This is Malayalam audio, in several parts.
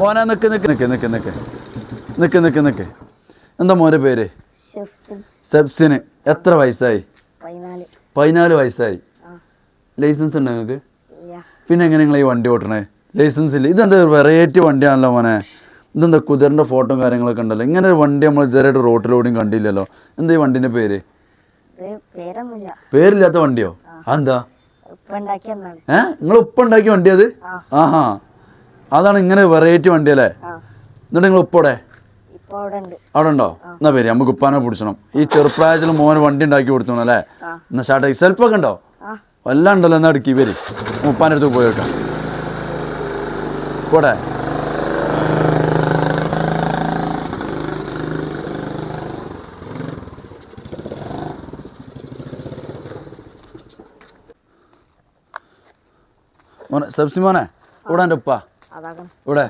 മോനെ നിക്ക് നിക്ക് നിക്ക് നിക്ക് നിക്ക്. നിക്ക് നിക്ക് നിക്ക്. എന്താ മോന്റെ പേര്? സെബ്സിന് എത്ര വയസ്സായി? പതിനാല്. വയസ്സായി. ലൈസൻസ് ഉണ്ട് നിങ്ങൾക്ക്? പിന്നെ എങ്ങനെ നിങ്ങൾ ഈ വണ്ടി ഓട്ടണേ? ലൈസൻസ് ഇല്ല. ഇതെന്താ വെറൈറ്റി വണ്ടിയാണല്ലോ മോനെ? ഇതെന്താ കുതിരന്റെ ഫോട്ടോയും കാര്യങ്ങളൊക്കെ ഉണ്ടല്ലോ. ഇങ്ങനെ ഒരു വണ്ടി നമ്മൾ ഇതുവരെയായിട്ട് റോട്ടിലൂടെയും കണ്ടില്ലല്ലോ. എന്താ ഈ വണ്ടിന്റെ പേര്? പേരില്ലാത്ത വണ്ടിയോ? അതെന്താ? ഏഹ് ഏ? നിങ്ങൾ ഉപ്പുണ്ടാക്കിയ വണ്ടി അത്? ആഹാ. അതാണ് ഇങ്ങനെ വെറൈറ്റി വണ്ടി അല്ലേ? എന്നിട്ട് നിങ്ങൾ ഉപ്പോടെ അവിടെ ഉണ്ട്. എന്നാ പേര് നമുക്ക് ഉപ്പാനെ പിടിച്ചണം. ഈ ചെറുപ്രായത്തിൽ മോന് വണ്ടി ഉണ്ടാക്കി കൊടുത്തു അല്ലേ? എന്നാ സ്റ്റാർട്ട് സെൽഫൊക്കെ ഉണ്ടോ? എല്ലാം ഉണ്ടല്ലോ എന്നാ അടുക്കി പേര് ഉപ്പാന്റെ അടുത്ത് പോയി വെക്കാം പോടെ മോനെ സബ്സി മോനെ ഇവിടെ എന്റെ ഉപ്പ. ഇവിടെ?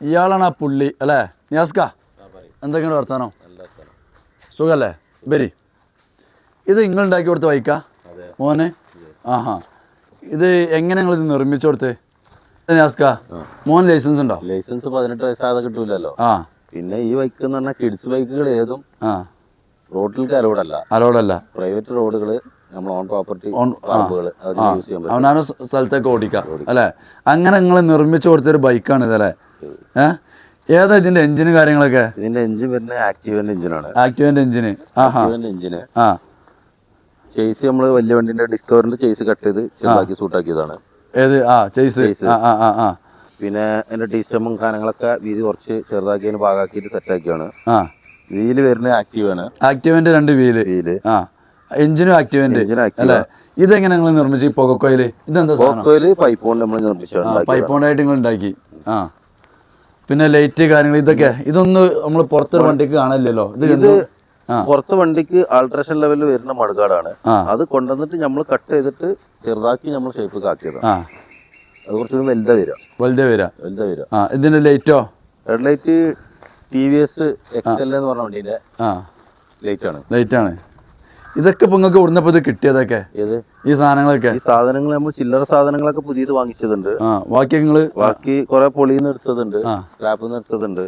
ഇയാളാണ് ആ പുള്ളി അല്ലേ? നിയാസ്ക എന്തൊക്കെയാണ് വർത്താനോ? സുഖല്ലേ? ബരി ഇത് നിങ്ങൾ ഉണ്ടാക്കി കൊടുത്ത വൈക്ക? മോനെ? ആഹാ. ഇത് എങ്ങനെ നിങ്ങൾ ഇത് നിർമ്മിച്ചു കൊടുത്ത്? നിയാസ്ക മോൻ ലൈസൻസ് ഉണ്ടോ? ലൈസൻസ് പതിനെട്ട് വയസ്സാതെ കിട്ടൂലല്ലോ. ആ. പിന്നെ ഈ ബൈക്ക് എന്ന് പറഞ്ഞാൽ കിഡ്സ് ബൈക്കുകൾ ഏതും ആ. റോഡിലേക്ക് അലോഡല്ല. അലോടല്ല പ്രൈവറ്റ് റോഡുകൾ നമ്മൾ ഓൺ പ്രോപ്പർട്ടി അവനാണ് സ്ഥലത്തേക്ക് ഓടിക്കാം. അല്ലേ? അങ്ങനെ നിങ്ങൾ നിർമ്മിച്ചു കൊടുത്തൊരു ബൈക്കാണ് ഇതല്ലേ ഏ? ഏതാ ഇതിന്റെ എഞ്ചിന് കാര്യങ്ങളൊക്കെ? ഇതിന്റെ എഞ്ചിൻ വരുന്നത് ആക്റ്റീവന്റെ എഞ്ചിനാണ് ആക്ടിവന്റെ എഞ്ചിന് ആക്റ്റീവന്റെ എഞ്ചിന് ആ. ചേസ് നമ്മൾ വലിയ വണ്ടിന്റെ ഡിസ്കവറിന്റെ ചേസ് കട്ട് ചെയ്ത് ചെറുതാക്കി സൂട്ടാക്കിയതാണ് ഏത്? ആ ചേസ് ആ ആ ആ പിന്നെ അതിന്റെ ടീ സ്റ്റെമും സാധനങ്ങളൊക്കെ വീതി കുറച്ച് ചെറുതാക്കി അതിന് സെറ്റ് സെറ്റാക്കിയാണ് ആ. വീൽ വരുന്നത് ആക്റ്റീവ് ആണ്. ആക്ടിവന്റെ രണ്ട് വീൽ വീൽ ആ. എഞ്ചിനും ആക്ടിവേറ്റ് അല്ലേ? ഇതെങ്ങനെ നിങ്ങൾ നിർമ്മിച്ചു ഈ പുകക്കോയിൽ ഇതെന്താ പോക്കോയിൽ പൈപ്പ് കൊണ്ട് നമ്മൾ പൈപ്പ് കൊണ്ടായിട്ട് നിങ്ങൾ ഉണ്ടാക്കി. ആ. പിന്നെ ലൈറ്റ് കാര്യങ്ങൾ ഇതൊക്കെ ഇതൊന്നും നമ്മൾ പുറത്തൊരു വണ്ടിക്ക് കാണില്ലല്ലോ? ഇത്? പുറത്ത് വണ്ടിക്ക് ആൾട്രേഷൻ ലെവലിൽ വരുന്ന മടുകാടാണ്. അത് കൊണ്ടുവന്നിട്ട് നമ്മൾ കട്ട് ചെയ്തിട്ട് ചെറുതാക്കി നമ്മൾ ഷേപ്പ് കാക്കിയത് അത് കുറച്ചുകൂടി വലുത വരാം വലുത വരാം വലുത വരാ ഇതിന്റെ ലൈറ്റോ? Red light T V S X L എന്ന് പറഞ്ഞ വണ്ടീന്റെ ആ. ലൈറ്റ് ആണ് ലൈറ്റാണ്. ഇതൊക്കെ ഇപ്പൊ നിങ്ങൾക്ക് ഇവിടുന്നപ്പോ ഇത് കിട്ടിയതൊക്കെ? ഏത്? ഈ സാധനങ്ങളൊക്കെ? ഈ സാധനങ്ങൾ നമ്മൾ ചില്ലറ സാധനങ്ങളൊക്കെ പുതിയത് വാങ്ങിച്ചതുണ്ട്. ആ ബാക്കി നിങ്ങൾ ബാക്കി കുറെ പൊളിന്ന് എടുത്തതുണ്ട്. സ്ക്രാപ്പിൽ നിന്ന് എടുത്തതുണ്ട്.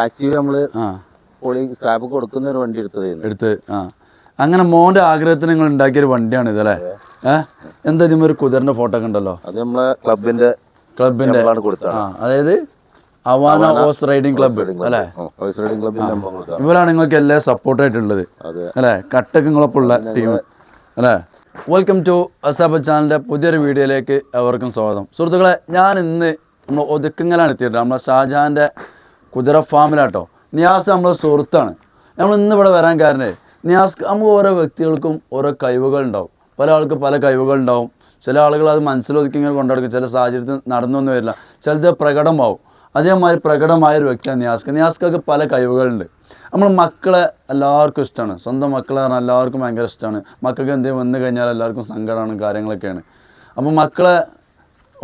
ആക്റ്റീവ് നമ്മൾ പൊളി സ്ക്രാപ്പ് കൊടുക്കുന്ന ഒരു വണ്ടി എടുത്തതായിരുന്നു എടുത്ത് ആ. അങ്ങനെ മോന്റെ ആഗ്രഹത്തിന് നിങ്ങൾ ഉണ്ടാക്കിയൊരു വണ്ടിയാണ് ഇതല്ലേ ഏഹ് എന്താ ഇതിമ ഒരു കുതിരന്റെ ഫോട്ടോ ഒക്കെ ഉണ്ടല്ലോ? അത് നമ്മളെ ക്ലബിന്റെ ക്ലബിന്റെ അതായത് അവാന ഹോഴ്സ് റൈഡിംഗ് ക്ലബ്ബ് അല്ലേ? ഹോഴ്സ് റൈഡിംഗ് ക്ലബ് ഇവരാണ് നിങ്ങൾക്ക് എല്ലാം സപ്പോർട്ടായിട്ടുള്ളത് അതെ. അല്ലേ? കട്ടക്ക് ഉള്ള ടീം അല്ലേ? വെൽക്കം ടു അസാബ് ചാനലിന്റെ പുതിയൊരു വീഡിയോയിലേക്ക് എവർക്കും സ്വാഗതം. സുഹൃത്തുക്കളെ ഞാൻ ഇന്ന് നമ്മൾ ഒതുക്കങ്ങളാണ് എത്തിയിട്ട് നമ്മളെ ഷാജഹാന്റെ കുതിര ഫാമിലാട്ടോ. നിയാസ് നമ്മളെ സുഹൃത്താണ്. നമ്മൾ ഇന്ന് ഇവിടെ വരാൻ കാരണേ നിയാസ് നമുക്ക് ഓരോ വ്യക്തികൾക്കും ഓരോ കഴിവുകൾ ഉണ്ടാവും. പല ആൾക്കും പല കഴിവുകൾ ഉണ്ടാവും. ചില ആളുകൾ അത് മനസ്സിലൊതുക്കി ഇങ്ങനെ കൊണ്ടുനടക്കും. ചില സാഹചര്യത്തിൽ നടന്നൊന്നും വരില്ല. ചിലത് പ്രകടമാവും. അതേമാതിരി പ്രകടമായ ഒരു വ്യക്തിയാണ് നിയാസ്ക. നിയാസ്കൊക്കെ പല കഴിവുകളുണ്ട്. നമ്മൾ മക്കളെ എല്ലാവർക്കും ഇഷ്ടമാണ് സ്വന്തം മക്കളെ പറഞ്ഞാൽ എല്ലാവർക്കും ഭയങ്കര ഇഷ്ടമാണ് മക്കൾക്ക് എന്തെങ്കിലും വന്നു കഴിഞ്ഞാൽ എല്ലാവർക്കും സങ്കടമാണ് കാര്യങ്ങളൊക്കെയാണ്. അപ്പോൾ മക്കളെ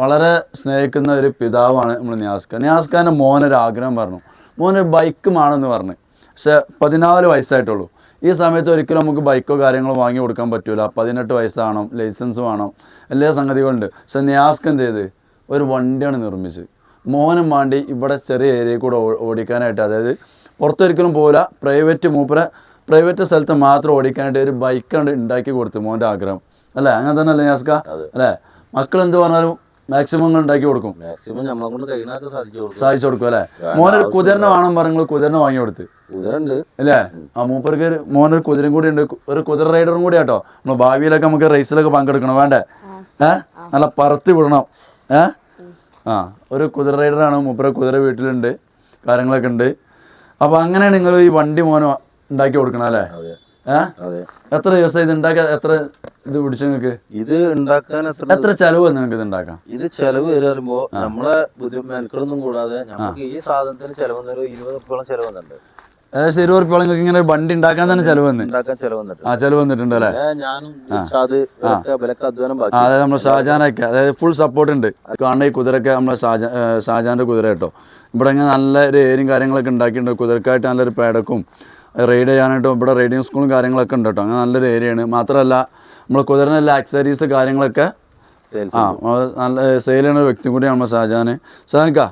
വളരെ സ്നേഹിക്കുന്ന ഒരു പിതാവാണ് നമ്മൾ നിയാസ്ക. നിയാസ്ഖാന്റെ മോനൊരു ആഗ്രഹം പറഞ്ഞു. മോനൊരു ബൈക്ക് വേണമെന്ന് പറഞ്ഞു. പക്ഷേ പതിനാല് വയസ്സായിട്ടുള്ളൂ. ഈ സമയത്ത് ഒരിക്കലും നമുക്ക് ബൈക്കോ കാര്യങ്ങളോ വാങ്ങി കൊടുക്കാൻ പറ്റില്ല പതിനെട്ട് വയസ്സാണോ ലൈസൻസ് വേണം എല്ലാ സംഗതികളുണ്ട്. പക്ഷെ നിയാസ്ക എന്ത് ചെയ്ത്? ഒരു വണ്ടിയാണ് നിർമ്മിച്ചത്. മോനും വേണ്ടി ഇവിടെ ചെറിയ ഏരിയയിൽ കൂടെ ഓടിക്കാനായിട്ട് അതായത് പുറത്തൊരിക്കലും പോകില്ല പ്രൈവറ്റ് മൂപ്പര പ്രൈവറ്റ് സ്ഥലത്ത് മാത്രം ഓടിക്കാനായിട്ട് ഒരു ബൈക്കാണ് ഉണ്ടാക്കി കൊടുത്തു മോന്റെ ആഗ്രഹം. അല്ലേ? അങ്ങനെ തന്നെ അല്ലേ ഞാസ്ക അല്ലേ? മക്കൾ എന്ത് പറഞ്ഞാലും മാക്സിമം ഉണ്ടാക്കി കൊടുക്കും. മാക്സിമം നമ്മളെ കൊണ്ട് കഴിയുന്നതൊക്കെ സാധിച്ചു കൊടുക്കും. സാധിച്ചു കൊടുക്കും അല്ലേ? മോനൊരു കുതിരനെ വേണം പറഞ്ഞു കുതിരനെ വാങ്ങി കൊടുത്ത്. കുതിരണ്ട്. അല്ലേ? ആ മൂപ്പർക്ക് ഒരു മോനൊരു കുതിരയും കൂടി ഉണ്ട്. ഒരു കുതിര റൈഡറും കൂടി ആട്ടോ. നമ്മൾ ഭാവിയിലൊക്കെ നമുക്ക് റേസിലൊക്കെ പങ്കെടുക്കണം. വേണ്ടേ? ഏഹ് നല്ല പറത്തി വിടണം. ഏ? ആ ഒരു കുതിര റൈഡറാണ് മൂപ്പര കുതിര വീട്ടിലുണ്ട് കാര്യങ്ങളൊക്കെ ഉണ്ട്. അപ്പോൾ അങ്ങനെയാണ് നിങ്ങൾ ഈ വണ്ടി മോനോ ഉണ്ടാക്കി കൊടുക്കണം അല്ലേ? എത്ര ദിവസം ഇത് ഉണ്ടാക്കാൻ എത്ര ഇത് പിടിച്ചു നിങ്ങൾക്ക് ഇത് ഉണ്ടാക്കാൻ എത്ര എത്ര ചെലവ് നിങ്ങൾക്ക് ഇത് ഉണ്ടാക്കാം ഇത് ചെലവ് വരുമ്പോ നമ്മളെ ബുദ്ധിമുട്ട് മെനക്കെടൊന്നും കൂടാതെ നമുക്ക് ഈ സാധനത്തിന് ചെലവ് ഇരുപത് മുപ്പതോളം ചെലവ് വന്നിട്ടുണ്ട്. ഏകദേശം ഇരുപത് ഉറുപ്പ്യോളം നിങ്ങൾക്ക് ഇങ്ങനെ ഒരു വണ്ടി ഉണ്ടാക്കാൻ തന്നെ ചെലവ് വന്ന്. ആ ചെലവ് വന്നിട്ടുണ്ട് അല്ലേ? അതായത് നമ്മുടെ ഷാജാനൊക്കെ അതായത് ഫുൾ സപ്പോർട്ട് ഉണ്ട്. കാണുന്ന ഈ കുതിരയൊക്കെ നമ്മുടെ ഷാജാ ഏ, കുതിര കേട്ടോ. ഇവിടെ ഇങ്ങനെ നല്ല ഒരു ഏരിയും കാര്യങ്ങളൊക്കെ ഉണ്ടാക്കിയിട്ടുണ്ട്. കുതിരക്കായിട്ട് നല്ലൊരു പേടക്കും റൈഡ് ചെയ്യാനായിട്ടും ഇവിടെ റൈഡിങ് സ്കൂളും കാര്യങ്ങളൊക്കെ ഉണ്ട് കേട്ടോ. അങ്ങനെ നല്ലൊരു ഏരിയയാണ്. മാത്രമല്ല നമ്മൾ കുതിരനെല്ലാം ആക്സറീസ് കാര്യങ്ങളൊക്കെ ആ നല്ല സെയിൽ ചെയ്യുന്ന ഒരു വ്യക്തി കൂടിയാണ് നമ്മുടെ ഷാജാന്. ഷാജാൻക്കാ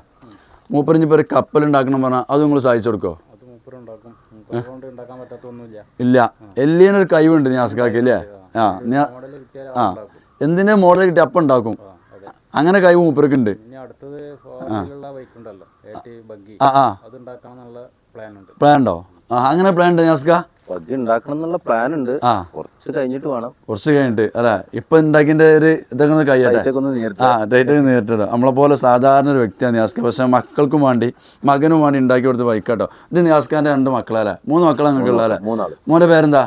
മൂപ്പറിഞ്ഞിപ്പോൾ ഒരു കപ്പൽ ഉണ്ടാക്കണം പറഞ്ഞാൽ അത് നിങ്ങൾ സഹായിച്ചു കൊടുക്കോ അത് മൂപ്പർ ഉണ്ടാക്കും മൂപ്പർ കൊണ്ട് ഉണ്ടാക്കാൻ പറ്റാത്തൊന്നുമില്ല ഇല്ല. എല്ലിനൊരു കഴിവുണ്ട് നിയാസ്കാക്ക് അല്ലേ ആ ആ. എന്തിനെ മോഡൽ കിട്ടി അപ്പം ഉണ്ടാക്കും. അങ്ങനെ കഴിവ് മൂപ്പർക്ക് ഉണ്ട്. പ്ലാൻ ഉണ്ട്? ആ അങ്ങനെ പ്ലാൻ ഉണ്ട് ഞാസ്ക പഗ് ഉണ്ടാക്കണം എന്നുള്ള പ്ലാൻ ഉണ്ട്. ആ. കുറച്ച് കഴിഞ്ഞിട്ട് വേണം. കുറച്ച് കഴിഞ്ഞിട്ട്. അല്ലേ ഇപ്പൊ ഉണ്ടാക്കിന്റെ ഒരു ഇതൊക്കെ ഒന്ന് കഴിയട്ടെ ഇതൊക്കെ ഒന്ന് നേരിട്ട് ആ ഡേറ്റ് നേരിട്ടിടാം നമ്മളെ പോലെ സാധാരണ ഒരു വ്യക്തിയാണ് നിയാസ്ക. പക്ഷെ മക്കൾക്കും വേണ്ടി മകനും വേണ്ടി ഉണ്ടാക്കി കൊടുത്ത ബൈക്ക് കേട്ടോ ഇത് നിയാസ്കാന്റെ രണ്ട് മക്കളല്ലേ? മൂന്ന് മക്കളാണ് നിങ്ങൾക്ക് ഉള്ളതല്ലേ? മൂന്നാൾ മോന്റെ പേരെന്താ?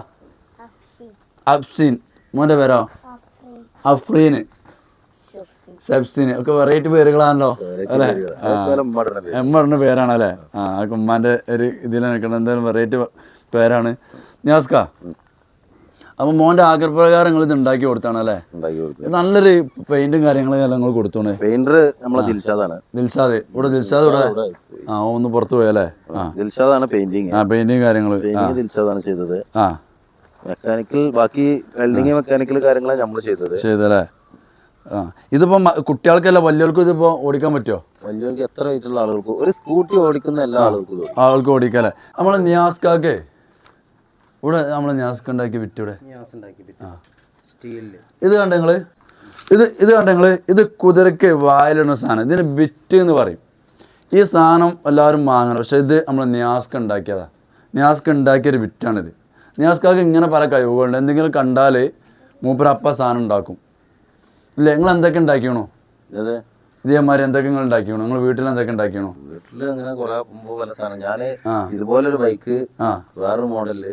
അഫ്സീൻ. മോന്റെ പേരോ? അഫ്രീന്. സെബ്സിന് ഒക്കെ വെറൈറ്റി പേരുകളാണല്ലോ. അല്ലേ? അതൊക്കെ ഉമ്മയുടെ പേര്. എം പറഞ്ഞ പേരാണല്ലേ? ആ ഉമ്മാന്റെ ഒരു ഇതിൽ നിൽക്കണം എന്തായാലും വെറൈറ്റി പേരാണ് നിയാസ്ക. അപ്പോൾ മോന്റെ ആഗ്രഹപ്രകാരം നിങ്ങൾ ഇത് ഉണ്ടാക്കി കൊടുത്താണ് അല്ലേ? ഉണ്ടാക്കി നല്ലൊരു പെയിന്റും കാര്യങ്ങളും എല്ലാം നിങ്ങൾ കൊടുത്തോണേ. പെയിന്റർ നമ്മളെ ദിൽഷാദാണ്. ദിൽഷാദ്. ഇവിടെ ദിൽഷാദ് ഇവിടെ? ആ ഒന്ന് പുറത്തു പോയല്ലേ ആ. ദിൽഷാദാണ് പെയിന്റിങ് ആ പെയിന്റിങ് കാര്യങ്ങൾ ദിൽഷാദാണ് ചെയ്തത്. ആ. മെക്കാനിക്കൽ ബാക്കി വെൽഡിങ് മെക്കാനിക്കൽ കാര്യങ്ങളാണ് നമ്മൾ ചെയ്തത്. ചെയ്തല്ലേ ആ. ഇതിപ്പോ കുട്ടികൾക്കല്ല വലിയവർക്കും ഇതിപ്പോ ഓടിക്കാൻ പറ്റുമോ വലിയവർക്ക് എത്ര വീട്ടിലുള്ള ആളുകൾക്ക്. ഒരു സ്കൂട്ടി ഓടിക്കുന്ന എല്ലാ ആളുകൾക്കും ആളുകൾക്ക് ആൾക്ക് ഓടിക്കാല്ലേ? നമ്മളെ നിയാസ്കാക്ക് ഇവിടെ നമ്മൾ ഞാസ്ക് ഉണ്ടാക്കി വിറ്റൂടെ സ്റ്റീലിൽ. ഇത് കണ്ട നിങ്ങൾ? ഇത് ഇത് കണ്ട നിങ്ങൾ? ഇത് കുതിരക്ക് വായിലിടുന്ന സാധനം. ഇതിന് ബിറ്റ് എന്ന് പറയും. ഈ സാധനം എല്ലാവരും വാങ്ങണം. പക്ഷെ ഇത് നമ്മൾ ന്യാസ്ക് ഉണ്ടാക്കിയതാ. ന്യാസ്ക് ഉണ്ടാക്കിയൊരു ബിറ്റാണിത് ന്യാസ്കാക്ക് ഇങ്ങനെ പല കഴിവുകളുണ്ട്. എന്തെങ്കിലും കണ്ടാൽ മൂപ്പരപ്പ സാധനം ഉണ്ടാക്കും. ഇല്ല? നിങ്ങൾ എന്തൊക്കെ ഉണ്ടാക്കിയണോ? അതെ ഇതേമാതിരി എന്തൊക്കെ നിങ്ങൾ ഉണ്ടാക്കിയോ നിങ്ങൾ വീട്ടിൽ എന്തൊക്കെ ഉണ്ടാക്കിയോ വീട്ടിൽ അങ്ങനെ കുറെ പല സാധനം. ഞാൻ. ഇതുപോലൊരു ബൈക്ക് വേറൊരു മോഡലിൽ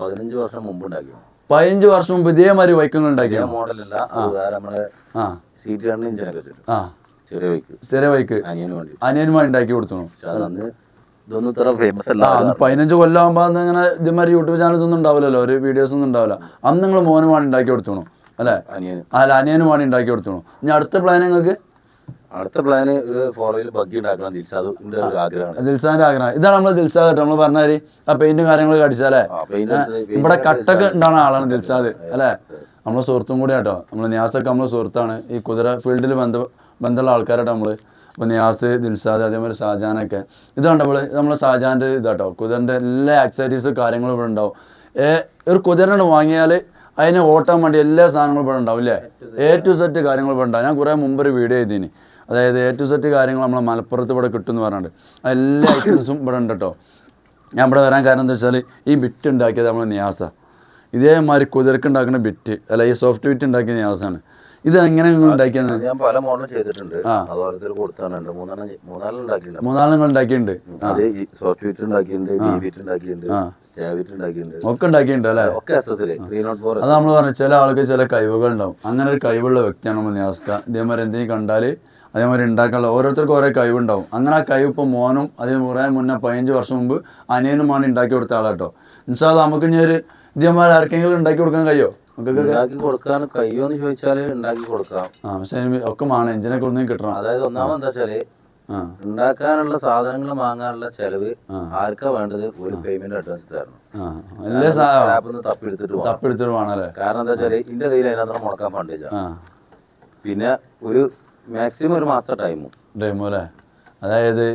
പതിനഞ്ചു വർഷം മുമ്പ് ഉണ്ടാക്കി പതിനഞ്ച് വർഷം മുമ്പ് ഇതേമാതിരി ബൈക്കുകൾ ഉണ്ടാക്കിയോ മോഡലല്ല വേറെ നമ്മുടെ സീറ്റ് കണ്ണ് ഇഞ്ചിനൊക്കെ വെച്ചിട്ട്. ആ. ചെറിയ ബൈക്ക്. ചെറിയ ബൈക്ക്. അനിയന് വേണ്ടി. അനിയന്മാർ ഉണ്ടാക്കി കൊടുത്തു. അന്ന് ഇതൊന്നും ഇത്ര ഫേമസ് അല്ല പതിനഞ്ച് കൊല്ലമാകുമ്പോൾ അന്ന് ഇങ്ങനെ ഇതേമാതിരി യൂട്യൂബ് ചാനൽ ഒന്നും ഉണ്ടാവില്ലല്ലോ. ഒരു വീഡിയോസ് ഒന്നും ഉണ്ടാവില്ല. അന്ന് നിങ്ങൾ മോനുമാണ് ഉണ്ടാക്കി കൊടുത്തു. അല്ലേ? അനിയൻ അല്ല അനിയനുമാണ് ഉണ്ടാക്കി കൊടുത്തു. ഇനി അടുത്ത പ്ലാൻ നിങ്ങൾക്ക്? അടുത്ത പ്ലാന് ഒരു വീലർ ബഗ്ഗി ഉണ്ടാക്കണം ദിൽസാദിന്റെ ഒരു ആഗ്രഹമാണ്. ദിൽസാന്റെ ആഗ്രഹം. ഇതാണ് നമ്മൾ ദിൽസാദ് കേട്ടോ. നമ്മൾ പറഞ്ഞാൽ ആ പെയിന്റും കാര്യങ്ങളൊക്കെ അടിച്ചാലേ ഇവിടെ കട്ടൊക്കെ ഉണ്ടാകുന്ന ആളാണ് ദിൽസാദ് അല്ലേ? നമ്മളെ സുഹൃത്തും കൂടി കേട്ടോ നമ്മൾ നിയാസൊക്കെ നമ്മളെ സുഹൃത്താണ്. ഈ കുതിര ഫീൽഡിൽ ബന്ധ ബന്ധമുള്ള ആൾക്കാരാട്ടോ നമ്മൾ. ഇപ്പൊ നിയാസ് ദിൽസാദ് അതേപോലെ ഷാജാനൊക്കെ. ഇതാണ് നമ്മൾ? നമ്മളെ ഷാജാന്റെ ഇതാട്ടോ. കുതിരന്റെ എല്ലാ ആക്സസറീസ് കാര്യങ്ങളും ഇവിടെ ഉണ്ടാവും. ഏ ഒരു കുതിരണ്ട് വാങ്ങിയാൽ അതിനെ ഓട്ടാൻ വേണ്ടി എല്ലാ സാധനങ്ങളും ഇവിടെ ഉണ്ടാവും അല്ലേ എ ടു സെറ്റ് കാര്യങ്ങൾ ഇവിടെ ഉണ്ടാവും. ഞാൻ കുറേ മുമ്പ് ഒരു വീഡിയോ ചെയ്തിനി അതായത് എ ടു സെറ്റ് കാര്യങ്ങൾ നമ്മളെ മലപ്പുറത്ത് ഇവിടെ കിട്ടും എന്ന് പറഞ്ഞിട്ട് എല്ലാ ഐറ്റംസും ഇവിടെ ഉണ്ട് കേട്ടോ ഞാൻ ഇവിടെ വരാൻ കാരണം എന്താ വെച്ചാൽ ഈ ബിറ്റ് ഉണ്ടാക്കിയത് നമ്മൾ നിയാസ ഇതേമാതിരി കുതിരക്ക് ഉണ്ടാക്കുന്ന ബിറ്റ് അല്ല ഈ സോഫ്റ്റ് ബിറ്റ് ഉണ്ടാക്കിയ നിയാസാണ് ഇത് എങ്ങനെ നിങ്ങൾ ഉണ്ടാക്കിയത്? ഞാൻ പല മോഡൽ ചെയ്തിട്ടുണ്ട്. മൂന്നാലെണ്ണം ഉണ്ടാക്കിയിട്ടുണ്ട്. സോഫ്റ്റ് ബിറ്റ് ഉണ്ടാക്കിയിട്ടുണ്ട്. ബിറ്റ് ഉണ്ടാക്കിയിട്ടുണ്ട് ഒക്കെ ഉണ്ടാക്കിയിട്ടുണ്ട് അല്ലേ? അത് നമ്മൾ പറഞ്ഞു ചില ആൾക്ക് ചില കഴിവുകൾ ഉണ്ടാവും. അങ്ങനെ ഒരു കഴിവുള്ള വ്യക്തിയാണ് നമ്മൾ നിയാസ്ക ഇതേമാതിരി എന്തെങ്കിലും കണ്ടാൽ അതേമാതിരി ഉണ്ടാക്കാനുള്ള ഓരോരുത്തർക്കും ഓരോ കഴിവുണ്ടാവും. അങ്ങനെ ആ കഴിവ് ഇപ്പോൾ മോനും അതേ കുറേ മുന്നേ പതിനഞ്ച് വർഷം മുമ്പ് അനിയനുമാണ് ഉണ്ടാക്കി കൊടുത്ത ആളാട്ടോ. എന്നുവെച്ചാൽ നമുക്ക് ഇനി ഒരു ഇതേമാതിരി ആർക്കെങ്കിലും ഉണ്ടാക്കി കൊടുക്കാൻ കഴിയോ? ഉണ്ടാക്കി കൊടുക്കാൻ കഴിയുമോ എന്ന് ചോദിച്ചാൽ ഉണ്ടാക്കി കൊടുക്കാം. ആ പക്ഷെ ഒക്കെ വേണം എഞ്ചിനൊക്കെ ഒന്നും കിട്ടണം. അതായത് ഒന്നാമത് എന്താ വെച്ചാൽ ഉണ്ടാക്കാനുള്ള സാധനങ്ങൾ വാങ്ങാനുള്ള ചെലവ്. ആർക്കാ വേണ്ടത്? ഒരു പേയ്മെന്റ് അഡ്വാൻസ് തരണം. പോകണം തപ്പെടുത്തിട്ട് വേണമല്ലേ കാരണം എന്താ വെച്ചാൽ എന്റെ കയ്യിൽ അതിനകത്ത് മുടക്കാൻ ഫണ്ടില്ല പിന്നെ ഒരു മാക്സിമം ഒരു മാസത്തെ ടൈമും ടൈമും അല്ലേ? അതായത്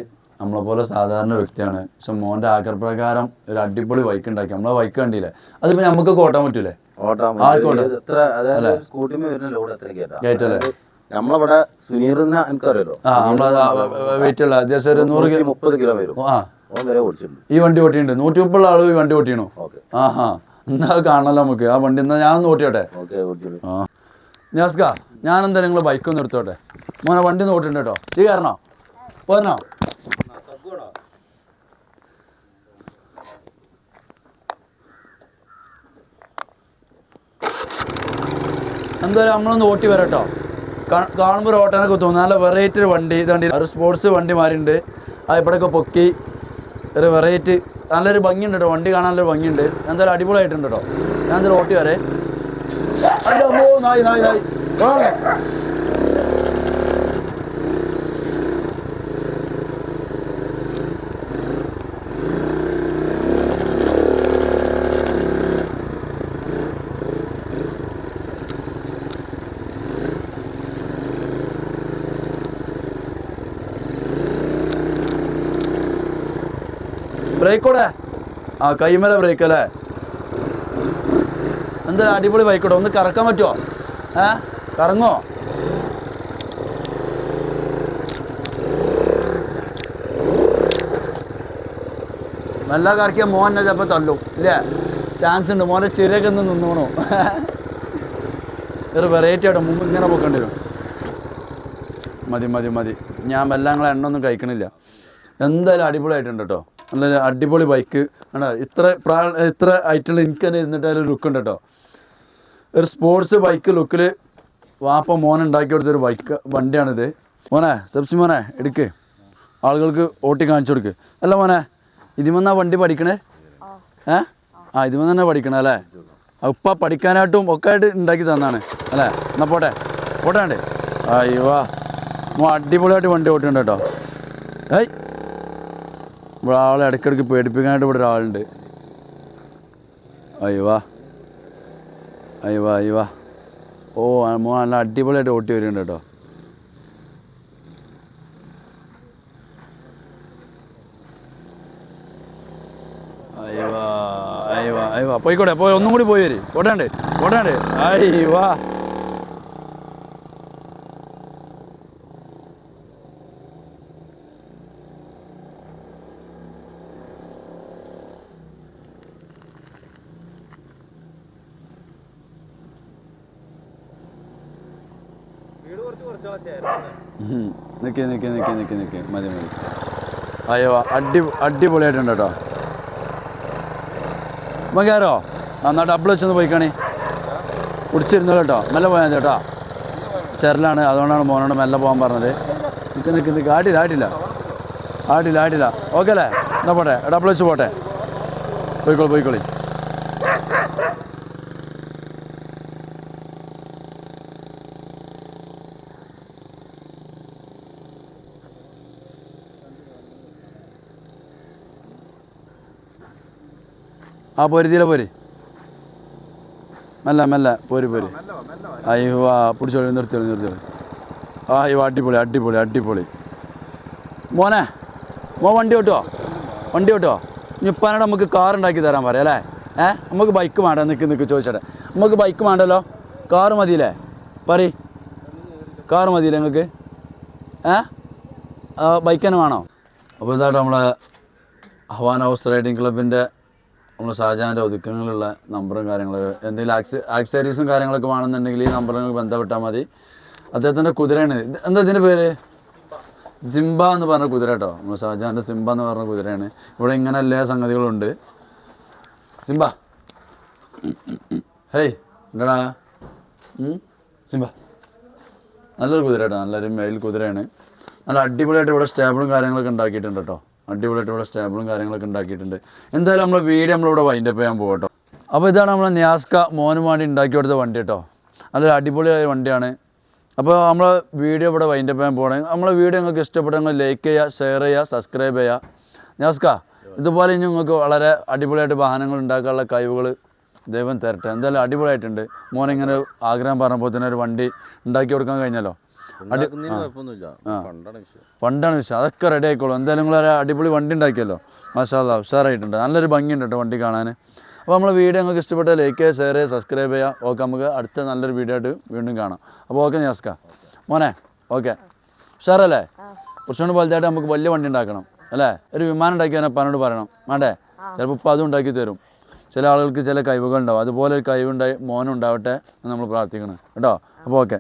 നമ്മളെ പോലെ സാധാരണ വ്യക്തിയാണ്. പക്ഷെ മോന്റെ ആഗ്രഹപ്രകാരം ഒരു അടിപൊളി ബൈക്ക് ഉണ്ടാക്കി. നമ്മളെ ബൈക്ക് കണ്ടില്ലേ? അതിപ്പോ നമുക്ക് ഓട്ടാൻ പറ്റൂലേ? നമ്മളിവിടെ വെയിറ്റ് ഉള്ള ഒരു നൂറ് മുപ്പത് കിലോ വരും. ഓടിച്ചിട്ടുണ്ട്. ഈ വണ്ടി ഓട്ടിയിട്ടുണ്ട്. നൂറ്റി മുപ്പുള്ള ആളും ഈ വണ്ടി ഓട്ടിയണോ. ആഹാ. എന്നാ കാണല്ലോ നമുക്ക്. ആ വണ്ടി എന്നാ ഞാൻ ഓട്ടിയോട്ടെ? ഓക്കെ ഞാസ്ക നിങ്ങൾ ബൈക്ക് ഒന്ന് എടുത്തോട്ടെ. മോനെ വണ്ടി ഒന്ന് കേട്ടോ. ഈ കാരണോ പോരണോ? എന്തായാലും നമ്മളൊന്ന് ഓട്ടി വരട്ടോ കാണുമ്പോൾ ഓട്ടാനൊക്കെ തോന്നും നല്ല വെറൈറ്റി ഒരു വണ്ടി. ഇതാണ്ട് ഒരു സ്പോർട്സ് വണ്ടി അത് ഇവിടെയൊക്കെ പൊക്കി ഒരു വെറൈറ്റി നല്ലൊരു ഭംഗിയുണ്ട് കേട്ടോ. വണ്ടി കാണാൻ നല്ലൊരു ഭംഗിയുണ്ട്. എന്തായാലും അടിപൊളിയായിട്ടുണ്ട് കേട്ടോ. ഞാൻ എന്തായാലും ഓട്ടി വരേ. നായി നായി നായി. ബ്രേക്കോടെ ആ കൈമല ബ്രേക്കല്ലേ എന്താ അടിപൊളി ബൈക്കോടെ ഒന്ന് കറക്കാൻ പറ്റുമോ ഏഹ് കറങ്ങോ? നല്ല കറക്കിയ മോനെ ചിലപ്പോൾ തള്ളും ഇല്ലേ? ചാൻസ് ഉണ്ട്. മോനെ ചെറിയൊക്കെ ഒന്ന് നിന്നോണോ. ഒരു വെറൈറ്റി ആയിട്ട് മുമ്പ് ഇങ്ങനെ പോക്കേണ്ടി വരും. മതി മതി മതി. ഞാൻ വെല്ലാങ്ങളെ എണ്ണ ഒന്നും കഴിക്കണില്ല. എന്തായാലും അടിപൊളിയായിട്ടുണ്ട് കേട്ടോ. നല്ല അടിപൊളി ബൈക്ക് ആണോ ഇത്ര പ്രാ ഇത്ര ആയിട്ടുള്ള എനിക്ക് തന്നെ ഇരുന്നിട്ട് അതിൽ ലുക്ക് ഉണ്ട് കേട്ടോ. ഒരു സ്പോർട്സ് ബൈക്ക് ലുക്കിൽ വാപ്പ മോൻ ഉണ്ടാക്കി കൊടുത്തൊരു ബൈക്ക് വണ്ടിയാണിത്. മോനെ സബ്സി മോനെ എടുക്ക്. ആളുകൾക്ക് ഓട്ടി കാണിച്ചു കൊടുക്ക്. അല്ല മോനെ ഇതിമെന്നാ വണ്ടി പഠിക്കണേ? ഏ? ആ ഇതിമെന്ന് തന്നെ പഠിക്കണേ അല്ലേ? ഉപ്പ പഠിക്കാനായിട്ടും ഒക്കെ ആയിട്ട് ഉണ്ടാക്കി തന്നാണ് അല്ലേ? എന്നാ പോട്ടെ പോട്ടെ അയ്യോ മോ അടിപൊളിയായിട്ട് വണ്ടി ഓട്ടിയുണ്ട് കേട്ടോ. ഏയ്. ഇവിടെ ആളെ ഇടയ്ക്കിടയ്ക്ക് പേടിപ്പിക്കാനായിട്ട് ഇവിടെ ഒരാളുണ്ട്. അയ്യോ അയ്യോ അയ്യോ ഓ നല്ല അടിപൊളിയായിട്ട് ഓട്ടി വരുന്നുണ്ട് കേട്ടോ. അയ്യവാ അയ്യവാ അയ്യവാ. പോയിക്കോട്ടെ പോയി ഒന്നും കൂടി പോയി വരി. ഓടാണ്ട് ഓടാണ്ട് അയ്യോ നിക്ക് നിക്ക് നിക്ക് നിക്ക് നിക്ക്. മതി മതി. അയ്യോ അടി അടിപൊളിയായിട്ടുണ്ട് കേട്ടോ. മകയാരോ എന്നാ ഡബിൾ വെച്ചൊന്ന് പോയിക്കാണി. കുടിച്ചിരുന്നോ കേട്ടോ. മെല്ലെ പോയാൽ മതി കേട്ടോ. ചെറലാണ് അതുകൊണ്ടാണ് മോനോട് മെല്ലെ പോകാൻ പറഞ്ഞത്. നിൽക്ക് നിൽക്ക് നിൽക്ക് ആട്ടില്ല ആടില്ല. ആടില്ല ആട്ടില്ല ഓക്കെ അല്ലേ? എന്നാ പോട്ടെ. ഡബിൾ വെച്ച് പോട്ടെ. പോയിക്കോളി പോയിക്കോളി. ആ പോരുതിയിലെ പോര്. മെല്ല മെല്ല പോര് പോര്. അയ്യോ ആ പിടിച്ചോളി നിർത്തിയോളി നിർത്തിയോളി. ആ അയ്യോ അടിപൊളി അടിപൊളി അടിപൊളി. മോനെ മോ വണ്ടി ഓട്ടുവോ വണ്ടി ഓട്ടുവോ ഇപ്പാനോട് നമുക്ക് കാർ ഉണ്ടാക്കി തരാൻ പറയാം അല്ലേ? ഏ? നമുക്ക് ബൈക്ക് വേണ്ട നിൽക്ക് നിൽക്ക് ചോദിച്ചട്ടെ. നമുക്ക് ബൈക്ക് വേണ്ടല്ലോ? കാർ മതിയില്ലേ? പറ കാർ മതിയില്ലേ നിങ്ങൾക്ക് ഏ? ബൈക്ക് തന്നെ വേണോ? അപ്പോൾ ഇതായിട്ട് നമ്മളെ ഹവാൻ ഹൗസ് റൈഡിങ് ക്ലബിന്റെ നമ്മൾ ഷാജാന്റെ ഒതുക്കങ്ങളുള്ള നമ്പറും കാര്യങ്ങളൊക്കെ എന്തെങ്കിലും ആക്സ ആക്സറീസും കാര്യങ്ങളൊക്കെ വേണമെന്നുണ്ടെങ്കിൽ ഈ നമ്പറുകൾ ബന്ധപ്പെട്ടാൽ മതി. അദ്ദേഹത്തിന്റെ കുതിരയാണ്. എന്താ ഇതിന്റെ പേര്? സിംബ എന്ന് പറഞ്ഞ കുതിര കേട്ടോ. നമ്മൾ ഷാജാന്റെ സിംബ എന്ന് പറഞ്ഞ കുതിരയാണ്. ഇവിടെ ഇങ്ങനെ എല്ലാ സംഗതികളുണ്ട്. സിംബ. ഹേയ് എന്താടാ? സിംബ. നല്ലൊരു കുതിര കേട്ടോ. നല്ലൊരു മെയിൽ കുതിരയാണ് നല്ല അടിപൊളിയായിട്ട് ഇവിടെ സ്റ്റാബിളും കാര്യങ്ങളൊക്കെ ഉണ്ടാക്കിയിട്ടുണ്ട് കേട്ടോ. അടിപൊളിയായിട്ട് ഇവിടെ സ്റ്റേബിളും കാര്യങ്ങളൊക്കെ ഉണ്ടാക്കിയിട്ടുണ്ട്. എന്തായാലും നമ്മൾ വീഡിയോ നമ്മളിവിടെ വൈൻഡപ്പ് ചെയ്യാൻ പോകും കേട്ടോ അപ്പോൾ ഇതാണ് നമ്മളെ ന്യാസ്ക മോനു വേണ്ടി ഉണ്ടാക്കി കൊടുത്ത വണ്ടി കേട്ടോ. നല്ലൊരു അടിപൊളിയായ വണ്ടിയാണ്. അപ്പോൾ നമ്മൾ വീഡിയോ ഇവിടെ വൈൻഡപ്പ് ചെയ്യാൻ പോകണേ നമ്മളെ വീഡിയോ നിങ്ങൾക്ക് ഇഷ്ടപ്പെട്ടെങ്കിൽ ലൈക്ക് ചെയ്യുക ഷെയർ ചെയ്യുക സബ്സ്ക്രൈബ് ചെയ്യുക. ന്യാസ്ക ഇതുപോലെ ഇനി നിങ്ങൾക്ക് വളരെ അടിപൊളിയായിട്ട് വാഹനങ്ങൾ ഉണ്ടാക്കാനുള്ള കഴിവുകൾ ദൈവം തരട്ടെ. എന്തായാലും അടിപൊളിയായിട്ടുണ്ട്. മോനിങ്ങനെ ആഗ്രഹം പറഞ്ഞപ്പോൾ തന്നെ ഒരു വണ്ടി ഉണ്ടാക്കി കൊടുക്കാൻ കഴിഞ്ഞല്ലോ. പണ്ടാണ് വിഷയം. അതൊക്കെ റെഡി ആയിക്കോളും. എന്തായാലും നിങ്ങൾ ഒരു അടിപൊളി വണ്ടി ഉണ്ടാക്കിയല്ലോ. മസാല ഉഷാറായിട്ടുണ്ട്. നല്ലൊരു ഭംഗിയുണ്ട് കേട്ടോ വണ്ടി കാണാൻ അപ്പോൾ നമ്മൾ വീഡിയോ നിങ്ങൾക്ക് ഇഷ്ടപ്പെട്ട ലൈക്ക് ചെയ്യുക ഷെയർ ചെയ്യുക സബ്സ്ക്രൈബ് ചെയ്യുക. ഓക്കെ നമുക്ക് അടുത്ത നല്ലൊരു വീഡിയോ ആയിട്ട് വീണ്ടും കാണാം. അപ്പോൾ ഓക്കെ ഞാസ്ക മോനെ ഓക്കെ. ഉഷാറല്ലേ? കുറച്ചുകൊണ്ട് വലുതായിട്ട് നമുക്ക് വലിയ വണ്ടി ഉണ്ടാക്കണം അല്ലേ? ഒരു വിമാനം ഉണ്ടാക്കിയാൽ പറഞ്ഞോട് പറയണം. വേണ്ടേ? ചിലപ്പോൾ ഇപ്പോൾ അതും ഉണ്ടാക്കി തരും. ചില ആളുകൾക്ക് ചില കഴിവുകൾ ഉണ്ടാവും. അതുപോലെ ഒരു കഴിവുണ്ടായി മോനുണ്ടാവട്ടെ എന്ന് നമ്മൾ പ്രാർത്ഥിക്കണം. കേട്ടോ? അപ്പോൾ ഓക്കെ.